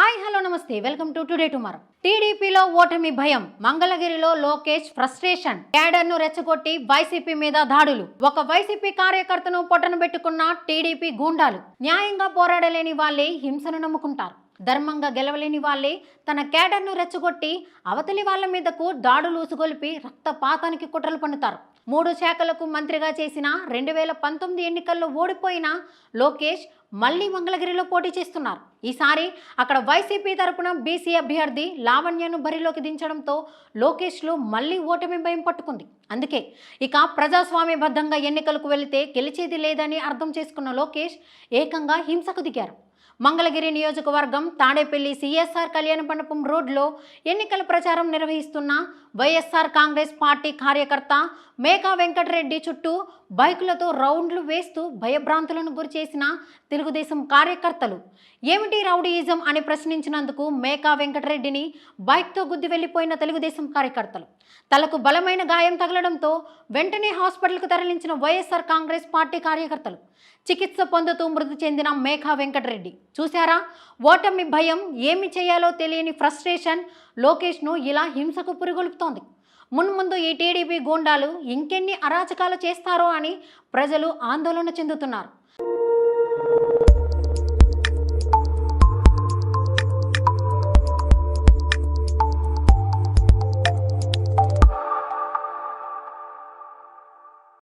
Hi hello నమస్తే. Welcome to today tomorrow. టీడీపీలో ఓటమి భయం. మంగళగిరిలో లోకేష్ ఫ్రస్ట్రేషన్. క్యాడర్ను రెచ్చగొట్టి వైసీపీ మీద దాడులు. ఒక వైసీపీ కార్యకర్తను పొట్టన పెట్టుకున్న టీడీపీ గూండాలు న్యాయంగా పోరాడలేని వాళ్ళే హింసను నమ్ముకుంటారు. ధర్మంగా గెలవలేని వాళ్ళే తన క్యాడర్ను రెచ్చగొట్టి అవతలి వాళ్ళ మీదకు దాడులు ఉసుగొలిపి రక్తపాతానికి కుట్రలు పన్నుతారు. మూడు శాఖలకు మంత్రిగా చేసిన రెండు వేల పంతొమ్మిది ఎన్నికల్లో ఓడిపోయిన లోకేష్ మళ్ళీ మంగళగిరిలో పోటీ చేస్తున్నారు. ఈసారి అక్కడ వైసీపీ తరపున బీసీ అభ్యర్థి లావణ్యను బరిలోకి దించడంతో లోకేష్లో మళ్ళీ ఓటమి భయం పట్టుకుంది. అందుకే ఇక ప్రజాస్వామ్యబద్ధంగా ఎన్నికలకు వెళితే గెలిచేది లేదని అర్థం చేసుకున్న లోకేష్ ఏకంగా హింసకు దిగారు. మంగళగిరి నియోజకవర్గం తాడేపల్లి సిఎస్ఆర్ కళ్యాణ మండపం రోడ్లో ఎన్నికల ప్రచారం నిర్వహిస్తున్న వైఎస్ఆర్ కాంగ్రెస్ పార్టీ కార్యకర్త మేకా వెంకటరెడ్డి చుట్టూ బైకులతో రౌండ్లు వేస్తూ భయభ్రాంతులను గురిచేసిన తెలుగుదేశం కార్యకర్తలు. ఏమిటి రౌడీయిజం అని ప్రశ్నించినందుకు మేకా వెంకటరెడ్డిని బైక్తో గుద్ది వెళ్ళిపోయిన తెలుగుదేశం కార్యకర్తలు. తలకు బలమైన గాయం తగలడంతో వెంటనే హాస్పిటల్కు తరలించిన వైఎస్ఆర్ కాంగ్రెస్ పార్టీ కార్యకర్తలు. చికిత్స పొందుతూ మృతి చెందిన మేఘా వెంకటరెడ్డి. చూశారా? ఓటమి భయం ఏమి చేయాలో తెలియని ఫ్రస్ట్రేషన్ లోకేష్ను ఇలా హింసకు పురిగొల్పుతోంది. మున్ముందు ఈ టీడీపీ గూండాలు ఇంకెన్ని అరాచకాలు చేస్తారో అని ప్రజలు ఆందోళన చెందుతున్నారు.